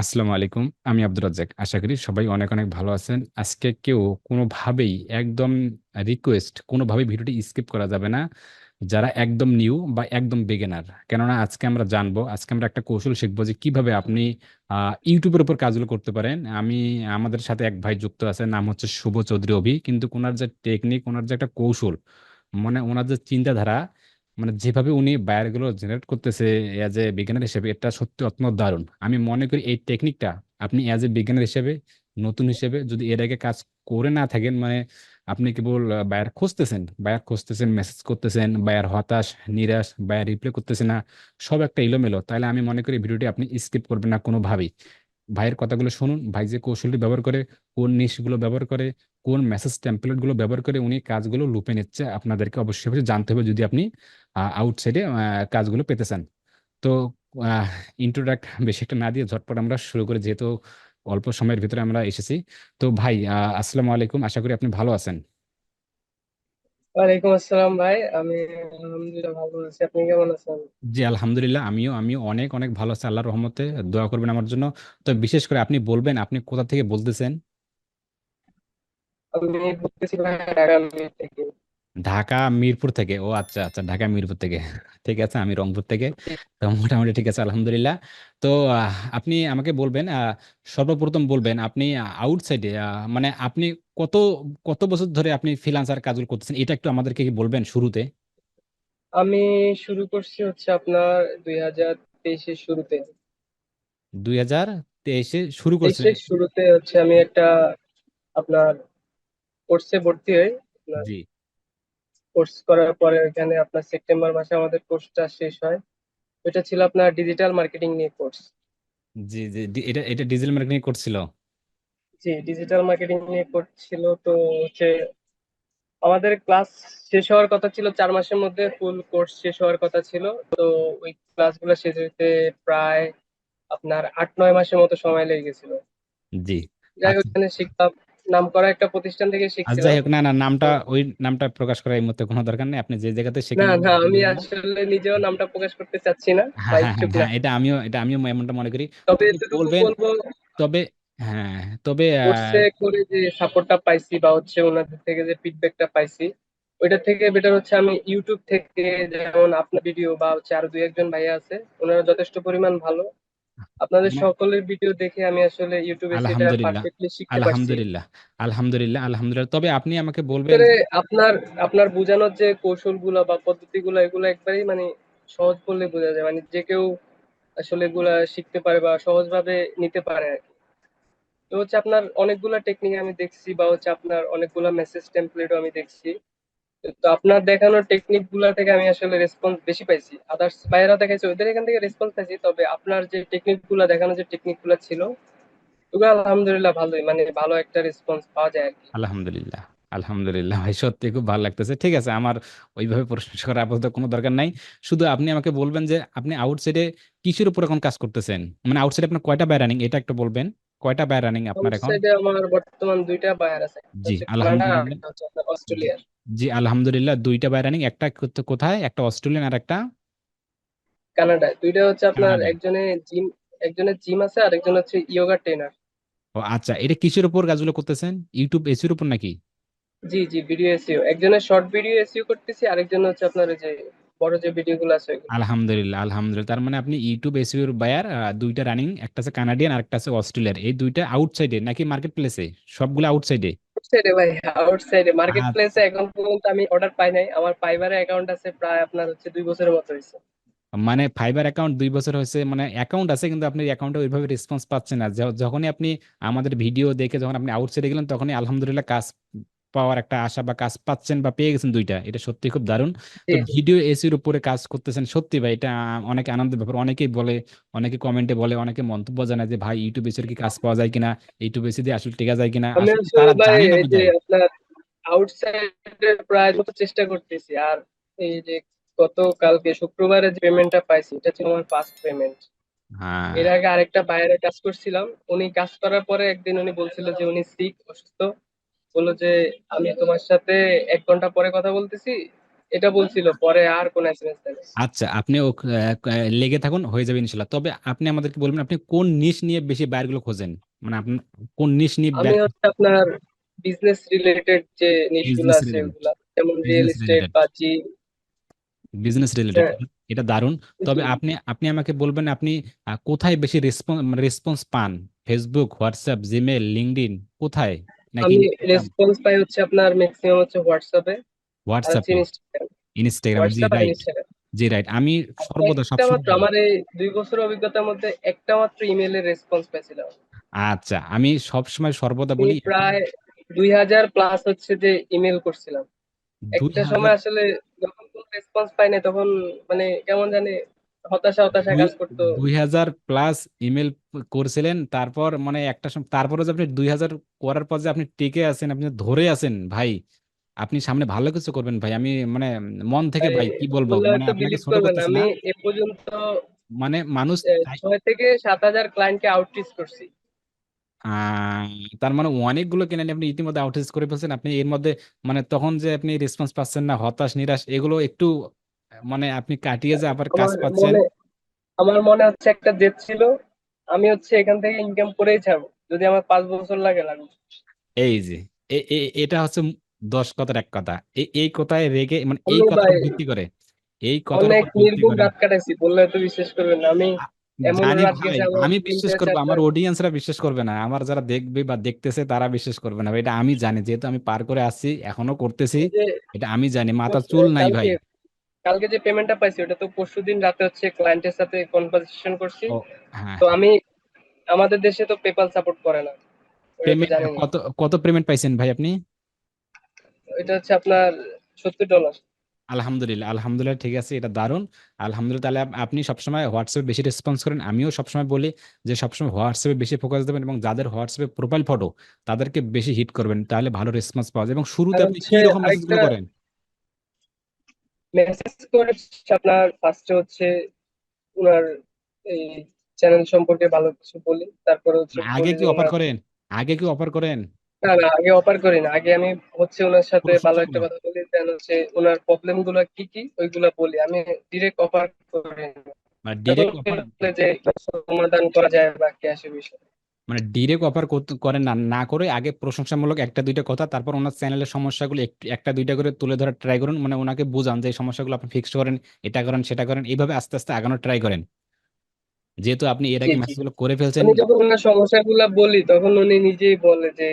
আসসালামু আলাইকুম। আমি আব্দুর রাজ্জাক। আশা করি সবাই অনেক অনেক ভালো আছেন। আজকে কেউ কোনোভাবেই একদম রিকোয়েস্ট কোনোভাবেই ভিডিওটি স্কিপ করা যাবে না। যারা একদম নিউ বা একদম বিগিনার কেননা আজকে আমরা জানব, আজকে আমরা একটা কৌশল শিখব যে কীভাবে আপনি ইউটিউবের উপর কাজগুলো করতে পারেন। আমি, আমাদের সাথে এক ভাই যুক্ত আছে, নাম হচ্ছে শুভ চৌধুরী অভি। কিন্তু ওনার যে টেকনিক ওনার যে একটা কৌশল মানে ওনার যে চিন্তাধারা মানে যেভাবে উনি বায়ারগুলো জেনারেট করতেছে অ্যাজ এ বিজ্ঞানের হিসেবে, এটা সত্যি অত্যন্ত দারুণ। আমি মনে করি এই টেকনিকটা আপনি অ্যাজ এ বিজ্ঞানের হিসেবে, নতুন হিসেবে যদি এর আগে কাজ করে না থাকেন মানে আপনি কেবল বায়ার খুঁজতেছেন বায়ার খুঁজতেছেন মেসেজ করতেছেন, বায়ার হতাশ, নিরাশ, বায়ার রিপ্লাই করতেছে না, সব একটা এলোমেলো। তাহলে আমি মনে করি ভিডিওটি আপনি স্কিপ করবেন না কোনোভাবেই। ভাইয়ের কথাগুলো শুনুন, ভাই যে কৌশলটি ব্যবহার করে, কোন নিশগুলো ব্যবহার করে, কোন মেসেজ টেমপ্লেটগুলো ব্যবহার করে উনি কাজগুলো লুপে নিচ্ছে, আপনাদেরকে অবশ্যই অবশ্যই জানতে হবে যদি আপনি আউটসাইডে কাজগুলো পেতে চান তো ইন্ট্রোডাক্ট বেশি একটা না দিয়ে ঝটপট আমরা শুরু করে, যেহেতু অল্প সময়ের ভিতরে আমরা এসেছি। তো ভাই আসসালামু আলাইকুম, আশা করি আপনি ভালো আছেন। ওয়ালাইকুম আসসালাম ভাই আমি আলহামদুলিল্লাহ ভালো আছি। আপনি কেমন আছেন? জি আলহামদুলিল্লাহ আমিও আমিও অনেক অনেক ভালো আছি। আল্লাহর রহমতে দোয়া করবেন আমার জন্য। তো বিশেষ করে আপনি বলবেন আপনি কোথা থেকে বলতেছেন? আমি বলতেছি ভাই ঢাকা থেকে। ঢাকা মিরপুর থেকে। ও আচ্ছা আচ্ছা ঢাকা মিরপুর থেকে। ঠিক আছে আমি রংপুর থেকে। তো মোটামুটি ঠিক আছে আলহামদুলিল্লাহ। তো আপনি আমাকে বলবেন সর্বপ্রথম বলবেন আপনি আউটসাইডে মানে আপনি কত কত বছর ধরে আপনি ফ্রিল্যান্সার কাজগুলো করতেছেন? এটা একটু আমাদেরকে কি বলবেন শুরুতে? আমি শুরু করছি হচ্ছে আপনার দুই হাজার তেইশের শুরুতে। দুই হাজার তেইশে শুরু করছেন? শুরুতে হচ্ছে আমি একটা আপনার কোর্সে ভর্তি হই। জি। কোর্স করার পরে এখানে আপনার সেপ্টেম্বর মাসে আমাদের কোর্সটা শেষ হয়। এটা ছিল আপনার ডিজিটাল মার্কেটিং নিয়ে কোর্স জি জি এটা এটা ডিজিটাল মার্কেটিং করছিল জি ডিজিটাল মার্কেটিং নিয়ে কোর্স ছিল। তো হচ্ছে আমাদের ক্লাস শেষ হওয়ার কথা ছিল চার মাসের মধ্যে ফুল কোর্স শেষ হওয়ার কথা ছিল। তো ওই ক্লাসগুলো শেষ হতে প্রায় আপনার আট নয় মাসের মতো সময় লেগে গেছিল। জি যাই হোক আচ্ছা। ওখানে শিখতাম নাম করা একটা প্রতিষ্ঠান থেকে আর যাই শিখছিলাম হোক না না নামটা ওই নামটা প্রকাশ করার এই মুহূর্তে কোনো দরকার নেই। আপনি যে জায়গাতে না শেখেন না আমি আসলে নিজেও নামটা প্রকাশ করতে চাচ্ছি না হ্যাঁ হ্যাঁ হ্যাঁ এটা আমিও এটা আমিও এমনটা মনে করি। তবে বলবেন বলব তবে হ্যাঁ তবে কোর্সে করে যে সাপোর্টটা পাইছি বা হচ্ছে ওনাদের থেকে যে ফিডব্যাকটা পাইছি ওইটা থেকে বেটার হচ্ছে আমি ইউটিউব থেকে যেমন আপনার ভিডিও বা হচ্ছে আরও দুই একজন ভাইয়া আছে ওনারা যথেষ্ট পরিমাণ ভালো। আপনাদের মানে সকলের ভিডিও দেখে আমি আসলে ইউটিউবে সেটা আলহামদুলিল্লাহ পারফেক্টলি শিখতে পারছি। আলহামদুলিল্লাহ আলহামদুলিল্লাহ আলহামদুলিল্লাহ। তবে আপনি আমাকে বলবেন আসলে আপনার আপনার বোঝানোর যে কৌশলগুলো বা পদ্ধতিগুলো এগুলো একবারেই মানে সহজ বললে বোঝা যায়। মানে যে কেউ আসলে এগুলা শিখতে পারে বা সহজভাবে নিতে পারে আর কি। তো হচ্ছে আপনার অনেকগুলা টেকনিক আমি দেখছি বা হচ্ছে আপনার অনেকগুলা মেসেজ টেমপ্লেটও আমি দেখছি। তো আপনার দেখানোর টেকনিকগুলা থেকে আমি আসলে রেসপন্স বেশি পাইছি। আদার্স বাইরেরা দেখাইছে ওদের এখান থেকে রেসপন্স পাইছি তবে আপনার যে টেকনিকগুলা দেখানোর যে টেকনিকগুলা ছিল ওগুলো আলহামদুলিল্লাহ ভালোই মানে ভালো একটা রেসপন্স পাওয়া যায় আর কি। আলহামদুলিল্লাহ আলহামদুলিল্লাহ ভাই সত্যি খুব ভালো লাগতেছে। ঠিক আছে আমার ওইভাবে প্রশংসা করার আপাতত কোনো দরকার নাই। শুধু আপনি আমাকে বলবেন যে আপনি আউটসাইডে কিসের উপর এখন কাজ করতেছেন? মানে আউটসাইডে আপনার কয়টা বাই রানিং এটা একটু বলবেন। কয়টা বাই রানিং আপনার এখন? আমার বর্তমান দুইটা বায়ার আছে। জি আলহামদুলিল্লাহ। অস্ট্রেলিয়ার। জি আলহামদুলিল্লাহ দুইটা বাই রানিং একটা কোথায় একটা অস্ট্রেলিয়ান আর একটা কানাডায়। দুইটা হচ্ছে আপনার কানাডায়। একজনে জিম একজনের জিম আছে আর একজন হচ্ছে ইয়োগা ট্রেনার ও আচ্ছা এটা কিসের উপর কাজগুলো করতেছেন? ইউটিউব এসির উপর নাকি? জি জি ভিডিও এসইও একজনের শর্ট ভিডিও এসইও করতেছি আরেকজন হচ্ছে আপনার ওই যে বড় যে ভিডিও গুলো আছে আলহামদুলিল্লাহ আলহামদুলিল্লাহ। তার মানে আপনি ইউটিউব এসইওর বায়ার দুইটা রানিং একটা আছে কানাডিয়ান আর একটা আছে অস্ট্রেলিয়ার এই দুইটা আউটসাইডে নাকি মার্কেট প্লেসে সবগুলো আউটসাইডে আউটসাইডে ভাই আউটসাইডে মার্কেট প্লেসে এখন পর্যন্ত আমি অর্ডার পাই নাই। আমার ফাইবারে অ্যাকাউন্ট আছে প্রায় আপনার হচ্ছে দুই বছরের মতো হয়েছে মানে ফাইবার অ্যাকাউন্ট দুই বছর হয়েছে মানে অ্যাকাউন্ট আছে কিন্তু আপনি অ্যাকাউন্টে ওইভাবে রেসপন্স পাচ্ছেন না। যখনই আপনি আমাদের ভিডিও দেখে যখন আপনি আউটসাইডে গেলেন তখনই আলহামদুলিল্লাহ কাজ পাওয়ার একটা আশা বা কাজ পাচ্ছেন বা পেয়ে গেছেন দুইটা এটা সত্যি খুব দারুণ। তো ভিডিও এসির উপরে কাজ করতেছেন সত্যি ভাই এটা অনেক আনন্দের ব্যাপার। অনেকেই বলে অনেকে কমেন্টে বলে অনেকে মন্তব্য জানায় যে ভাই ইউটিউব এসির কি কাজ পাওয়া যায় কিনা? ইউটিউব এসি দিয়ে আসলে টেকা যায় কিনা? তারা জানে না আপনার প্রায় মতো চেষ্টা করতেছি আর এই যে গতকালকে শুক্রবারে যে পেমেন্টটা পাইছি এটা ছিল আমার ফার্স্ট পেমেন্ট হ্যাঁ। এর আগে আরেকটা বাইরে কাজ করছিলাম উনি কাজ করার পরে একদিন উনি বলছিল যে উনি সিক অসুস্থ। বলল যে আমি তোমার সাথে এক ঘণ্টা পরে কথা বলতেছি। এটা বলছিল পরে আর কোন এসএমএস আচ্ছা আপনি লেগে থাকুন হয়ে যাবে ইনশাল্লাহ। তবে আপনি আমাদেরকে বলবেন আপনি কোন নিশ নিয়ে বেশি বায়ারগুলো খোঁজেন? মানে আপনি কোন নিশ নিয়ে আমি হচ্ছে আপনার বিজনেস রিলেটেড যে নিশগুলো আছে. ওগুলা যেমন রিয়েল এস্টেট. বা জি বিজনেস রিলেটেড। এটা দারুণ। তবে আপনি আপনি আমাকে বলবেন আপনি কোথায় বেশি রেসপন্স রেসপন্স পান? ফেসবুক হোয়াটসঅ্যাপ জিমেল লিঙ্কডইন কোথায়? নাকি আমি রেসপন্স পাই হচ্ছে আপনার ম্যাক্সিমাম হচ্ছে হোয়াটসঅ্যাপে হোয়াটসঅ্যাপ ইনস্টাগ্রাম জি রাইট জি রাইট আমি সর্বদা সবসময় মাত্র আমার এই দুই বছরের অভিজ্ঞতার মধ্যে একটা মাত্র ইমেলের রেসপন্স পাইছিলাম আচ্ছা আমি সবসময় সর্বদা বলি প্রায় দুই হাজার প্লাস হচ্ছে যে ইমেল করছিলাম। একটা সময় আসলে যখন কোনো রেসপন্স পাই না তখন মানে কেমন জানি হতাশা হতাশা কাজ করতো। দুই হাজার প্লাস ইমেল করছিলেন তারপর মানে একটা তারপরে যে আপনি দুই হাজার করার পর যে আপনি টিকে আছেন আপনি ধরে আছেন ভাই আপনি সামনে ভালো কিছু করবেন ভাই আমি মানে মন থেকে ভাই কি বলব? মানে আপনাকে ছোট করতেছি আমি এ পর্যন্ত মানে মানুষ ছয় থেকে সাত হাজার ক্লায়েন্টকে আউটরিচ করছি। তার মানে অনেকগুলো কেনেন আপনি ইতিমধ্যে আউটরিচ করে ফেলছেন। আপনি এর মধ্যে মানে তখন যে আপনি রেসপন্স পাচ্ছেন না হতাশ নিরাশ এগুলো একটু মানে আপনি কাটিয়ে যে আবার কাজ পাচ্ছেন? আমার মনে হচ্ছে একটা জেদ ছিল আমি হচ্ছে এখান থেকে ইনকাম করেই ছাড়বো যদি আমার পাঁচ বছর লাগে লাগুক এই যে এটা হচ্ছে দশ কথার এক কথা। এই কথায় রেগে মানে এই কথার ভিত্তি করে এই কথার অনেক ভিত্তি রাত কাটাইছি বললে তো বিশ্বাস করবেন না আমি আমি বিশ্বাস করব আমার অডিয়েন্সরা বিশ্বাস করবে না আমার যারা দেখবে বা দেখতেছে তারা বিশ্বাস করবে না ভাই, এটা আমি জানি যেহেতু আমি পার করে আসছি এখনও করতেছি এটা আমি জানি মাথা চুল নাই ভাই। কালকে যে পেমেন্টটা পাইছি ওটা তো পরশু দিন রাতে হচ্ছে ক্লায়েন্টের সাথে কনভারসেশন করছি। হ্যাঁ। তো আমি আমাদের দেশে তো পেপাল সাপোর্ট করে না। পেমেন্ট কত কত পেমেন্ট পাইছেন ভাই আপনি? এটা হচ্ছে আপনার সত্তর ডলার আলহামদুলিল্লাহ আলহামদুলিল্লাহ ঠিক আছে এটা দারুণ। আলহামদুলিল্লাহ তাহলে আপ- আপনি সবসময় হোয়াটসঅ্যাপে বেশি রেসপন্স করেন। আমিও সবসময় বলি যে সবসময় হোয়াটসঅ্যাপে বেশি ফোকাস দেবেন এবং যাদের হোয়াটসঅ্যাপে প্রোফাইল ফটো তাদেরকে বেশি হিট করবেন তাহলে ভালো রেসপন্স পাওয়া যায়। এবং শুরুতে আপনি কি রকম মেসেজগুলো করেন? মেসেজ আপনার ফার্স্টে হচ্ছে ওনার এই চ্যানেল সম্পর্কে ভালো কিছু বলি তারপরে হচ্ছে আগে কি অফার করেন? আগে কি অফার করেন? না না আগে অফার করি না আগে আমি হচ্ছে ওনার সাথে ভালো একটা কথা বলি দেন হচ্ছে ওনার প্রবলেমগুলো কি কি ওইগুলা বলি আমি ডিরেক্ট অফার করি না। মানে ডিরেক্ট অফার যে সমাধান করা যায় বা কি আসে বিষয়। মানে ডিরেক্ট অফার করেন না না করে আগে প্রশংসামূলক একটা দুইটা কথা তারপর ওনার চ্যানেলের সমস্যাগুলো একটু দুইটা করে তুলে ধরার ট্রাই করুন মানে ওনাকে বুঝান যে এই সমস্যাগুলো আপনি ফিক্স করেন এটা করেন সেটা করেন এইভাবে আস্তে আস্তে আগানোর ট্রাই করেন যেহেতু আপনি এর আগে। মেসেজগুলো করে ফেলছেন আমি যখন ওনার সমস্যাগুলা বলি তখন উনি নিজেই বলে যে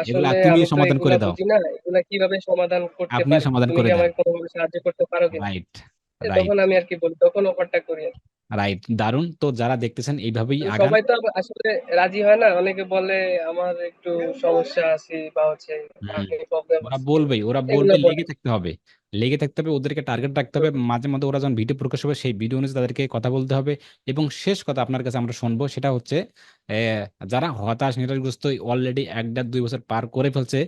আসলে তুমি সমাধান করে দাও। না এগুলা কীভাবে সমাধান করতে আপনি পারি সমাধান করে দাও। আমাকে কোনোভাবে সাহায্য করতে পারো কিনা রাইট তখন আমি আর কি বলি তখন অফারটা করি রাইট দারুণ তো যারা দেখতেছেন এইভাবেই তো আগান সবাই তো আসলে রাজি হয় না। অনেকে বলে আমার একটু সমস্যা আছে বা হচ্ছে ওরা বলবেই ওরা বলবে লেগে থাকতে হবে। লেগে থাকতে হবে ওদেরকে টার্গেট রাখতে হবে। মাঝে মধ্যে ওরা যখন ভিডিও প্রকাশ হবে সেই ভিডিও অনুযায়ী তাদেরকে কথা বলতে হবে। এবং শেষ কথা আপনার কাছে আমরা শুনব সেটা হচ্ছে যারা হতাশ নিরাশগ্রস্ত অলরেডি এক দেড় দুই বছর পার করে ফেলছে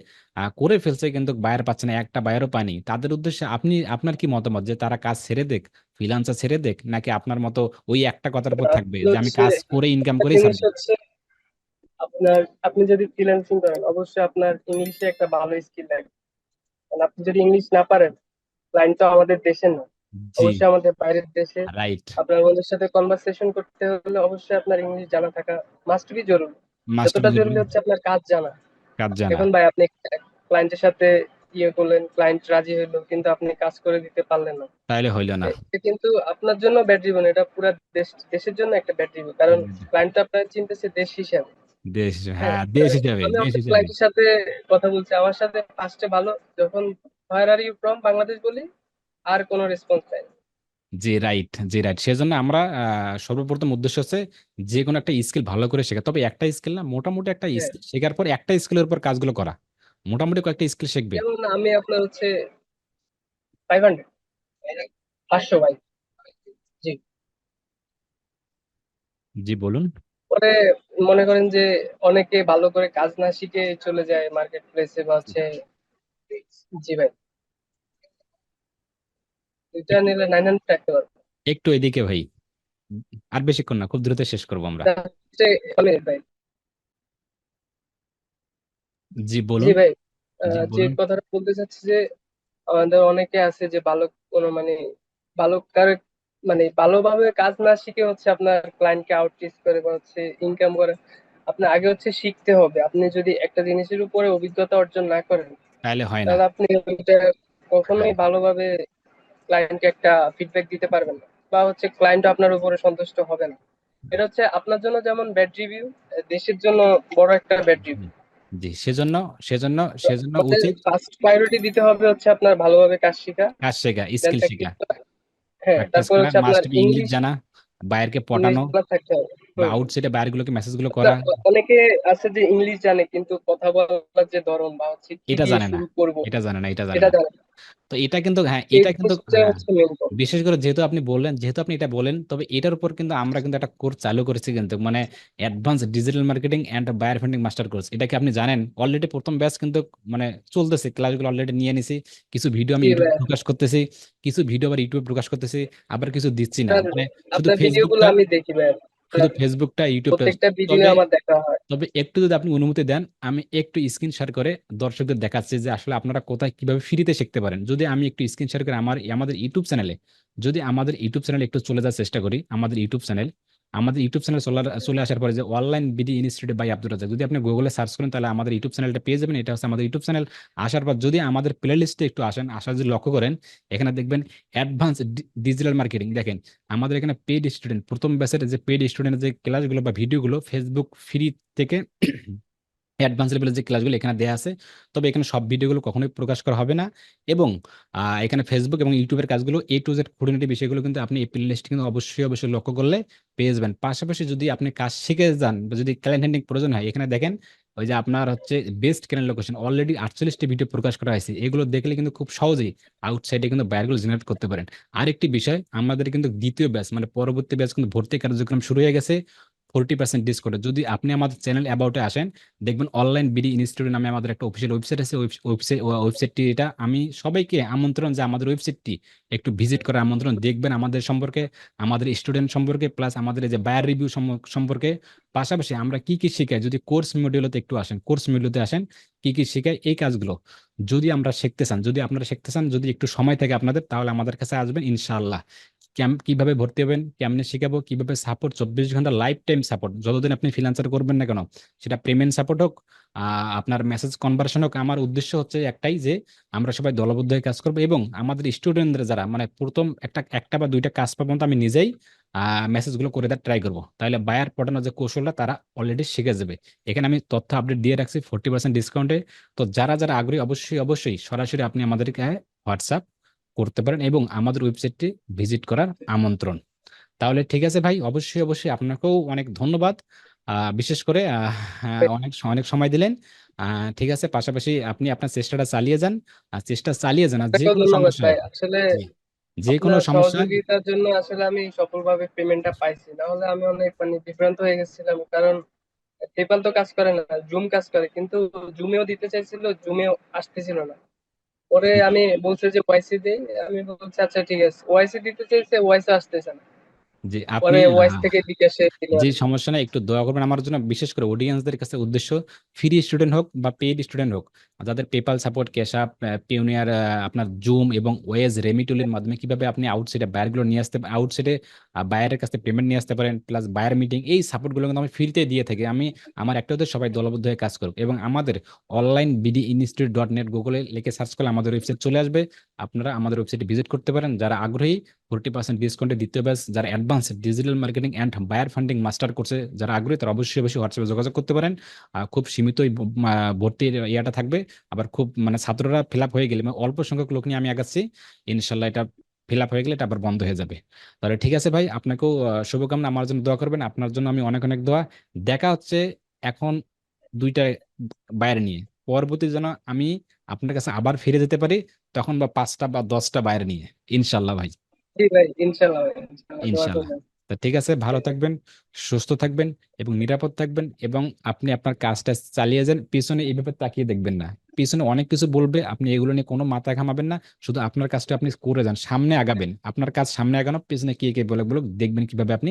করে ফেলছে কিন্তু বায়ার পাচ্ছে না একটা বায়ারও পানি তাদের উদ্দেশ্যে আপনি আপনার কি মতামত যে তারা কাজ ছেড়ে দেখ ফ্রিল্যান্সার ছেড়ে দেখ নাকি আপনার মতো ওই একটা কথার উপর থাকবে যে আমি কাজ করে ইনকাম করেই আপনার আপনি যদি ফ্রিল্যান্সিং করেন অবশ্যই আপনার ইংলিশে একটা ভালো স্কিল লাগবে আপনি যদি ইংলিশ না পারেন ক্লায়েন্ট তো আমাদের দেশের না। অবশ্যই আমাদের বাইরের দেশে রাইট আপনার বন্ধুর সাথে কনভারসেশন করতে হলে অবশ্যই আপনার ইংলিশ জানা থাকা মাস্ট বি জরুরি। যতটা জরুরি হচ্ছে আপনার কাজ জানা। কাজ জানা। এখন ভাই আপনি ক্লায়েন্টের সাথে ইয়ে করলেন ক্লায়েন্ট রাজি হইল কিন্তু আপনি কাজ করে দিতে পারলেন না। তাইলে হইল না। কিন্তু আপনার জন্য ব্যাড রিভিউ এটা পুরো দেশ দেশের জন্য একটা ব্যাড রিভিউ কারণ ক্লায়েন্ট আপনার চিনতেছে দেশ হিসাবে। দেশ হ্যাঁ দেশ হিসাবে আমি দেশ হিসাবে। ক্লায়েন্টের সাথে কথা বলছি আমার সাথে ফার্স্টে ভালো যখন where are you from Bangladesh বলি? আর কোনো রেসপন্স নাই। জি রাইট জি রাইট সেজন্য আমরা সর্বপ্রথম উদ্দেশ্য হচ্ছে যে কোনো একটা স্কিল ভালো করে শেখা। তবে একটা স্কিল না মোটামুটি একটা। স্কিল শেখার পর একটা স্কিলের উপর কাজগুলো করা। মোটামুটি কয়েকটা স্কিল শিখবে। যেমন আমি আপনার হচ্ছে ফাইভ হান্ড্রেড পাঁচশো ভাই। জি। বলুন। পরে মনে করেন যে অনেকে ভালো করে কাজ না শিখে চলে যায় মার্কেট প্লেসে বা হচ্ছে জি ভাই এটা নিলে নাইন হান্ড্রেড রাখতে পারব। একটু এদিকে ভাই। আর বেশিক্ষণ না খুব দ্রুত শেষ করব আমরা। ভাই। জি বলুন। জি, আহ, যে কথাটা বলতে চাচ্ছি যে আমাদের অনেকে আছে যে ভালো কোনো মানে ভালো কার মানে ভালোভাবে কাজ না শিখে হচ্ছে আপনার ক্লায়েন্টকে আউটরিচ করে বা হচ্ছে ইনকাম করে। আপনার আগে হচ্ছে শিখতে হবে। আপনি যদি একটা জিনিসের উপরে অভিজ্ঞতা অর্জন না করেন তাহলে হয় না। তাহলে আপনি ওইটা কখনোই ভালোভাবে ক্লায়েন্টকে একটা ফিডব্যাক দিতে পারবেন না। বা হচ্ছে ক্লায়েন্ট আপনার উপরে সন্তুষ্ট হবে না। এটা হচ্ছে আপনার জন্য যেমন ব্যাড রিভিউ দেশের জন্য বড় একটা ব্যাড রিভিউ জি সেজন্য সেজন্য সেজন্য উচিত। ফার্স্ট প্রায়োরিটি দিতে হবে হচ্ছে আপনার ভালোভাবে কাজ শেখা। কাজ শেখা স্কিল শেখা। হ্যাঁ তারপর হচ্ছে আপনার ইংলিশ জানা বাইরকে পটানো। থাকতে হবে। বা। আউটসাইডে বাইরগুলোকে মেসেজগুলো আপনার করা। অনেকে আছে যে ইংলিশ জানে কিন্তু কথা বলার যে ধরন বা হচ্ছে এটা জানে না। এটা জানে না এটা জানে না। তো এটা কিন্তু হ্যাঁ এটা কিন্তু হ্যাঁ বিশেষ করে যেহেতু আপনি বললেন যেহেতু আপনি এটা বলেন তবে এটার উপর কিন্তু আমরা কিন্তু একটা কোর্স চালু করেছি কিন্তু মানে advance digital marketing and buyer funding master course এটা কি আপনি জানেন? অলরেডি প্রথম ব্যাচ কিন্তু মানে চলতেছে ক্লাসগুলো অলরেডি নিয়ে নিছি। কিছু ভিডিও আমি ইউটিউবে প্রকাশ করতেছি কিছু ভিডিও আবার ইউটিউবে প্রকাশ করতেছি আবার কিছু দিচ্ছি না। মানে শুধু গুলো ফেসবুকটা আমি দেখি ভাইয়া শুধু ফেসবুকটা ইউটিউবটা প্রত্যেকটা ভিডিও আমার দেখা হয়। তবে একটু যদি আপনি অনুমতি দেন আমি একটু স্ক্রিন শেয়ার করে দর্শকদের দেখাচ্ছি যে আসলে আপনারা কোথায় কীভাবে ফ্রিতে শিখতে পারেন। যদি আমি একটু স্ক্রিন শেয়ার করে আমার আমাদের ইউটিউব চ্যানেলে যদি আমাদের ইউটিউব চ্যানেলে একটু চলে যাওয়ার চেষ্টা করি আমাদের ইউটিউব চ্যানেল আমাদের ইউটিউব চ্যানেল চলে আসার পরে যে online BD institute by Abdul Razzaq যদি আপনি গুগলে সার্চ করেন, তাহলে আমাদের ইউটিউব চ্যানেলটা পেয়ে যাবেন। এটা হচ্ছে আমাদের ইউটিউব চ্যানেল আসার পর যদি আমাদের প্লে লিস্টে একটু আসেন, আসার যদি লক্ষ্য করেন, এখানে দেখবেন অ্যাডভান্স ডিজিটাল মার্কেটিং দেখেন, আমাদের এখানে পেড স্টুডেন্ট প্রথম ব্যাচের যে পেড স্টুডেন্টের যে ক্লাসগুলো বা ভিডিওগুলো ফেসবুক ফ্রি থেকে অ্যাডভান্স লেভেলের যে ক্লাসগুলো এখানে দেওয়া আছে, তবে এখানে সব ভিডিওগুলো কখনোই প্রকাশ করা হবে না। এবং এখানে ফেসবুক এবং ইউটিউবের কাজগুলো এ টু জেড খুঁটিনাটি বিষয়গুলো কিন্তু আপনি এই প্লে কিন্তু অবশ্যই অবশ্যই লক্ষ্য করলে পেয়ে যাবেন। পাশাপাশি যদি আপনি কাজ শিখে যান বা যদি ক্লায়েন্ট হ্যান্ডিং প্রয়োজন হয়, এখানে দেখেন ওই যে আপনার হচ্ছে বেস্ট ক্যানেল লোকেশন অলরেডি আটচল্লিশটি ভিডিও প্রকাশ করা হয়েছে। এগুলো দেখলে কিন্তু খুব সহজেই আউটসাইডে কিন্তু বাইরগুলো জেনারেট করতে পারেন। আরেকটি বিষয়, আমাদের কিন্তু দ্বিতীয় ব্যাচ মানে পরবর্তী ব্যাচ কিন্তু ভর্তি কার্যক্রম শুরু হয়ে গেছে। ফোরটি পার্সেন্ট ডিসকাউন্টে যদি আপনি আমাদের চ্যানেল অ্যাবাউটে আসেন, দেখবেন অনলাইন বিডি ইনস্টিটিউট নামে আমাদের একটা অফিসিয়াল ওয়েবসাইট আছে। ওয়েবসাইট ওয়েবসাইটটি এটা আমি সবাইকে আমন্ত্রণ যে আমাদের ওয়েবসাইটটি একটু ভিজিট করার আমন্ত্রণ। দেখবেন আমাদের সম্পর্কে, আমাদের স্টুডেন্ট সম্পর্কে প্লাস আমাদের যে বায়ার রিভিউ সম্পর্কে, পাশাপাশি আমরা কি কি শিখাই? যদি কোর্স মডিউলতে একটু আসেন কোর্স মডিউলতে আসেন, কি কি শিখাই? এই কাজগুলো। যদি আমরা শিখতে চান, যদি আপনারা শিখতে চান, যদি একটু সময় থাকে আপনাদের, তাহলে আমাদের কাছে আসবেন ইনশাআল্লাহ। কীভাবে ভর্তি হবেন, কেমনে শিখাবো, কীভাবে সাপোর্ট চব্বিশ ঘণ্টা লাইফ টাইম সাপোর্ট যতদিন আপনি ফ্রিল্যান্সার করবেন না কেন, সেটা পেমেন্ট সাপোর্ট হোক আপনার মেসেজ কনভার্সন হোক, আমার উদ্দেশ্য হচ্ছে একটাই যে, আমরা সবাই দলবদ্ধ হয়ে কাজ করব এবং আমাদের স্টুডেন্টদের যারা মানে প্রথম একটা একটা বা দুইটা কাজ পর্যন্ত আমি নিজেই মেসেজগুলো করে দেওয়ার ট্রাই করব। তাহলে বায়ার পটানোর যে কৌশলটা, তারা অলরেডি শিখে যাবে। এখানে আমি তথ্য আপডেট দিয়ে রাখছি ফোর্টি পার্সেন্ট ডিসকাউন্টে তো যারা যারা আগ্রহী, অবশ্যই অবশ্যই সরাসরি আপনি আমাদেরকে হোয়াটসঅ্যাপ করতে পারেন এবং আমাদের ওয়েবসাইটটি ভিজিট করার আমন্ত্রণ। তাহলে ঠিক আছে ভাই অবশ্যই অবশ্যই আপনাকেও অনেক ধন্যবাদ। বিশেষ করে অনেক অনেক সময় দিলেন। ঠিক আছে পাশাপাশি আপনি আপনার চেষ্টাটা চালিয়ে যান। আর চেষ্টা চালিয়ে যান আর যে কোনো সমস্যা আসলে যে কোনো সমস্যা সহযোগিতার জন্য আসলে আমি সফলভাবে পেমেন্টটা পাইছি। না হলে আমি অনেক মানে বিভ্রান্ত হয়ে গেছিলাম কারণ পেপাল তো কাজ করে না জুম কাজ করে কিন্তু জুমেও দিতে চাইছিল জুমেও আসতেছিল না। পরে আমি বলছে যে ওয়াইসি দেই আমি বলছি আচ্ছা ঠিক আছে। ওয়াইসি দিতে চাইছে ওয়াইসি আসতেছে না। জি আপনি পরে ওয়াইস থেকে বিকাশে দিল আর যে সমস্যা একটু দয়া করবেন। আমার জন্য বিশেষ করে অডিয়েন্সদের কাছে উদ্দেশ্য ফ্রি স্টুডেন্ট হোক বা পেইড স্টুডেন্ট হোক যাদের পেপাল সাপোর্ট ক্যাশ আপ আপনার জুম এবং ওয়েজ রেমিটুলের মাধ্যমে কীভাবে আপনি আউটসাইডে বায়ারগুলো নিয়ে আসতে আউটসাইডে বায়ারের কাছে পেমেন্ট নিয়ে আসতে পারেন প্লাস বায়ার মিটিং এই সাপোর্টগুলো কিন্তু আমি ফ্রিতে দিয়ে থাকি। আমি আমার একটা হচ্ছে সবাই দলবদ্ধ হয়ে কাজ করুক এবং আমাদের online BD institute dot net গুগলে লিখে সার্চ করলে আমাদের ওয়েবসাইট চলে আসবে। আপনারা আমাদের ওয়েবসাইটে ভিজিট করতে পারেন। যারা আগ্রহী ফোর্টি পার্সেন্ট ডিসকাউন্টে দ্বিতীয় ব্যাচ যারা advance digital marketing and buyer funding master কোর্সে যারা আগ্রহী, তারা অবশ্যই অবশ্যই হোয়াটসঅ্যাপে যোগাযোগ করতে পারেন। খুব সীমিত ভর্তির ইয়েটা থাকবে। আবার খুব মানে ছাত্ররা ফিল আপ হয়ে গেলে মানে অল্প সংখ্যক লোক নিয়ে আমি আগাচ্ছি, ইনশাল্লাহ এটা ফিল আপ হয়ে গেলে এটা আবার বন্ধ হয়ে যাবে। তাহলে ঠিক আছে ভাই, আপনাকেও শুভকামনা, আমার জন্য দোয়া করবেন। আপনার জন্য আমি অনেক অনেক দোয়া। দেখা হচ্ছে এখন দুইটা বাইরে নিয়ে। পরবর্তী যেন আমি আপনার কাছে আবার ফিরে যেতে পারি, তখন বা পাঁচটা বা দশটা বাইরে নিয়ে। ইনশাল্লাহ ভাই। জি ভাই। তা ঠিক আছে ভালো থাকবেন সুস্থ থাকবেন এবং নিরাপদ থাকবেন এবং আপনি আপনার কাজটা চালিয়ে যান পিছনে এইভাবে তাকিয়ে দেখবেন না। পিছনে অনেক কিছু বলবে আপনি এগুলো নিয়ে কোনো মাথা ঘামাবেন না শুধু আপনার কাজটা আপনি করে যান সামনে আগাবেন। আপনার কাজ সামনে আগানো পিছনে কে কে বলে বলুক দেখবেন কীভাবে আপনি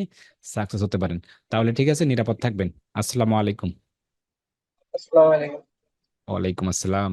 সাকসেস হতে পারেন। তাহলে ঠিক আছে নিরাপদ থাকবেন। আসসালামু আলাইকুম। আসসালামু আলাইকুম। ওয়ালাইকুম আসসালাম।